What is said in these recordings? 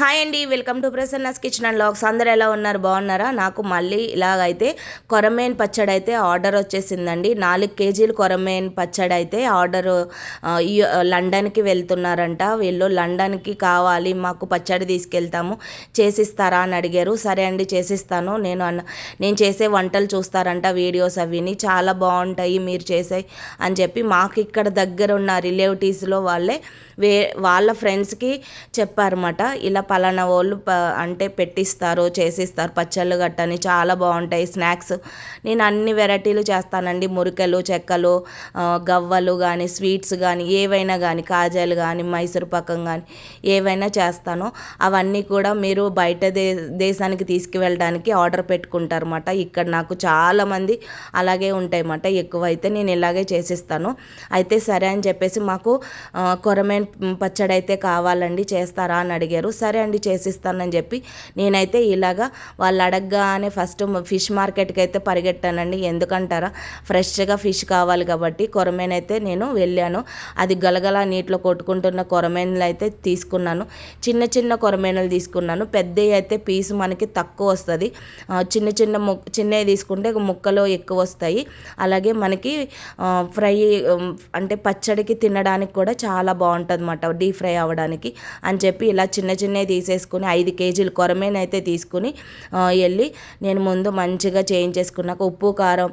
Hi అండి welcome to Prasanna's kitchen and vlogs అందరు ఎలా ఉన్నారు? బాగున్నారా? నాకు మళ్ళీ ఇలాగైతే కొరమేన్ పచ్చడి అయితే ఆర్డర్ వచ్చేసిందండి. నాలుగు కేజీలు కొరమేన్ పచ్చడి అయితే ఆర్డర్ లండన్కి వెళ్తున్నారంట. వీళ్ళు లండన్కి కావాలి మాకు పచ్చడి తీసుకెళ్తాము చేసిస్తారా అని అడిగారు. సరే అండి చేసిస్తాను. నేను అన్న నేను చేసే వంటలు చూస్తారంట వీడియోస్ అవిని. చాలా బాగుంటాయి మీరు చేసే అని చెప్పి మాకు ఇక్కడ దగ్గర ఉన్న రిలేటివ్స్లో వాళ్ళే వే వాళ్ళ ఫ్రెండ్స్కి చెప్పారన్నమాట. ఇలా పలానా వాళ్ళు ప అంటే పెట్టిస్తారు చేసిస్తారు పచ్చళ్ళు గట్టని చాలా బాగుంటాయి స్నాక్స్. నేను అన్ని వెరైటీలు చేస్తానండి. మురికలు చెక్కలు గవ్వలు కానీ స్వీట్స్ కానీ ఏవైనా కానీ కాజాలు కానీ మైసూర్ పాకం కానీ ఏవైనా చేస్తాను. అవన్నీ కూడా మీరు బయట దే దేశానికి తీసుకువెళ్ళడానికి ఆర్డర్ పెట్టుకుంటారన్నమాట. ఇక్కడ నాకు చాలామంది అలాగే ఉంటాయి అన్నమాట ఎక్కువైతే నేను ఇలాగే చేసిస్తాను. అయితే సరే అని చెప్పేసి మాకు కొరమేన్ పచ్చడి అయితే కావాలండి చేస్తారా అని అడిగారు. సరే అండి చేసిస్తానని చెప్పి నేనైతే ఇలాగా వాళ్ళు అడగగానే ఫస్ట్ ఫిష్ మార్కెట్కి అయితే పరిగెట్టానండి. ఎందుకంటారా? ఫ్రెష్గా ఫిష్ కావాలి కాబట్టి కొరమేన్ అయితే నేను వెళ్ళాను. అది గలగల నీటిలో కొట్టుకుంటున్న కొరమేన్లు అయితే తీసుకున్నాను. చిన్న చిన్న కొరమేనలు తీసుకున్నాను. పెద్దవి అయితే పీసు మనకి తక్కువ వస్తుంది. చిన్న చిన్న ము చిన్నవి తీసుకుంటే ముక్కలు ఎక్కువ వస్తాయి. అలాగే మనకి ఫ్రై అంటే పచ్చడికి తినడానికి కూడా చాలా బాగుంటుంది అనమాట డీప్ ఫ్రై అవ్వడానికి అని చెప్పి ఇలా చిన్న చిన్నవి తీసేసుకుని ఐదు కేజీలు కొరమేన అయితే తీసుకుని వెళ్ళి నేను ముందు మంచిగా చేయించేసుకున్నాక ఉప్పు కారం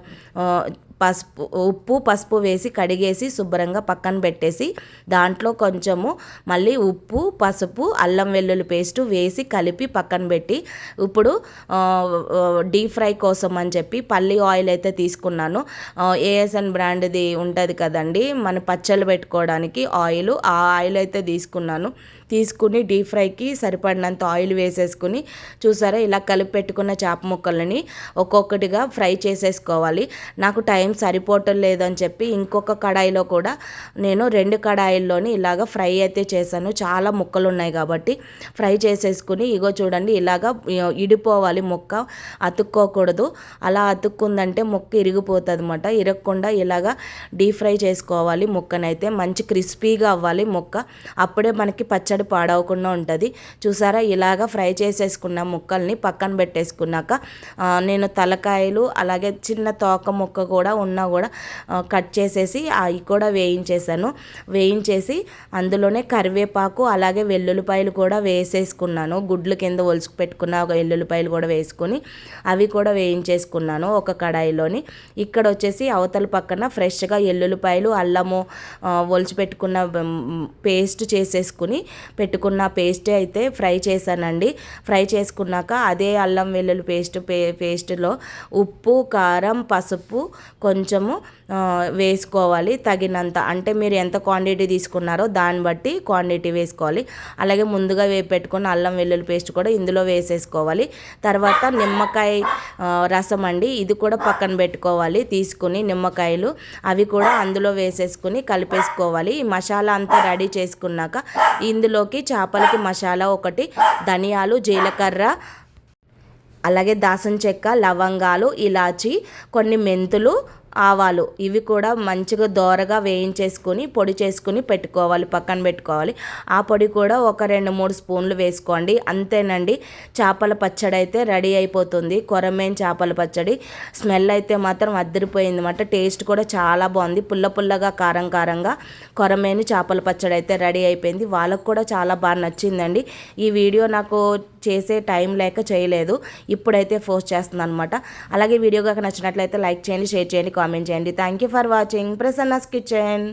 పసుపు ఉప్పు పసుపు వేసి కడిగేసి శుభ్రంగా పక్కన పెట్టేసి దాంట్లో కొంచెము మళ్ళీ ఉప్పు పసుపు అల్లం వెల్లుల్లి పేస్ట్ వేసి కలిపి పక్కన పెట్టి ఇప్పుడు డీప్ ఫ్రై కోసం అని చెప్పి పల్లి ఆయిల్ అయితే తీసుకున్నాను. ఏఎస్ఎన్ బ్రాండ్ది ఉంటుంది కదండి మన పచ్చళ్ళు పెట్టుకోవడానికి ఆయిల్ ఆ ఆయిల్ అయితే తీసుకున్నాను. తీసుకుని డీప్ ఫ్రైకి సరిపడినంత ఆయిల్ వేసేసుకుని చూసారా ఇలా కలిపి పెట్టుకున్న చేప ముక్కలని ఒక్కొక్కటిగా ఫ్రై చేసేసుకోవాలి. నాకు టైం సరిపోవటం లేదని చెప్పి ఇంకొక కడాయిలో కూడా నేను రెండు కడాయిల్లోని ఇలాగ ఫ్రై అయితే చేశాను. చాలా ముక్కలు ఉన్నాయి కాబట్టి ఫ్రై చేసేసుకుని ఇగో చూడండి ఇలాగ ఇడిపోవాలి ముక్క అతుక్కోకూడదు. అలా అతుక్కుందంటే ముక్క ఇరిగిపోతుంది అనమాట ఇరగకుండా ఇలాగ డీప్ ఫ్రై చేసుకోవాలి ముక్కనైతే. మంచి క్రిస్పీగా అవ్వాలి ముక్క. అప్పుడే మనకి పచ్చడి పాడవకుండా ఉంటుంది. చూసారా ఇలాగ ఫ్రై చేసేసుకున్న ముక్కల్ని పక్కన పెట్టేసుకున్నాక నేను తలకాయలు అలాగే చిన్న తోక ముక్క కూడా ఉన్నా కూడా కట్ చేసేసి అవి కూడా వేయించేసాను వేయించేసి అందులోనే కరివేపాకు అలాగే వెల్లుల్లిపాయలు కూడా వేసేసుకున్నాను. గుడ్లు కింద ఒలుసుకు పెట్టుకున్న ఒక వెల్లుల్లిపాయలు కూడా వేసుకుని అవి కూడా వేయించేసుకున్నాను ఒక కడాయిలోని. ఇక్కడ వచ్చేసి అవతల పక్కన ఫ్రెష్గా ఎల్లుల్లిపాయలు అల్లము ఆ, ఒలిచి పెట్టుకున్న పేస్ట్ చేసేసుకుని పెట్టుకున్న పేస్ట్ అయితే ఫ్రై చేశానండి. ఫ్రై చేసుకున్నాక అదే అల్లం వెల్లుల్లి పేస్ట్ పే పేస్ట్లో ఉప్పు కారం పసుపు కొంచెము వేసుకోవాలి. తగినంత అంటే మీరు ఎంత క్వాంటిటీ తీసుకున్నారో దాన్ని బట్టి క్వాంటిటీ వేసుకోవాలి. అలాగే ముందుగా వే పెట్టుకున్న అల్లం వెల్లుల్లి పేస్ట్ కూడా ఇందులో వేసేసుకోవాలి. తర్వాత నిమ్మకాయ రసం అండి ఇది కూడా పక్కన పెట్టుకోవాలి. తీసుకుని నిమ్మకాయలు అవి కూడా అందులో వేసేసుకుని కలిపేసుకోవాలి. ఈ మసాలా అంతా రెడీ చేసుకున్నాక ఇందులోకి చేపలకి మసాలా ఒకటి ధనియాలు జీలకర్ర అలాగే దాసం చెక్క లవంగాలు ఇలాచి కొన్ని మెంతులు ఆవాలు. ఇవి కూడా మంచిగా దోరగా వేయించేసుకుని పొడి చేసుకుని పెట్టుకోవాలి పక్కన పెట్టుకోవాలి. ఆ పొడి కూడా ఒక రెండు మూడు స్పూన్లు వేసుకోండి. అంతేనండి చేపల పచ్చడి అయితే రెడీ అయిపోతుంది. కొరమేన్ చేపల పచ్చడి. స్మెల్ అయితే మాత్రం అద్దరిపోయింది అనమాట టేస్ట్ కూడా చాలా బాగుంది. పుల్ల పుల్లగా కారం కారంగా కొరమేను చేపల పచ్చడి అయితే రెడీ అయిపోయింది. వాళ్ళకు కూడా చాలా బాగా నచ్చిందండి. ఈ వీడియో నాకు చేసే టైం లేక చేయలేదు. ఇప్పుడైతే పోస్ట్ చేస్తుంది అనమాట అలాగే వీడియో కనుక నచ్చినట్లయితే లైక్ చేయండి షేర్ చేయండి కామెంట్ చేయండి. Thank you for watching Prasanna's kitchen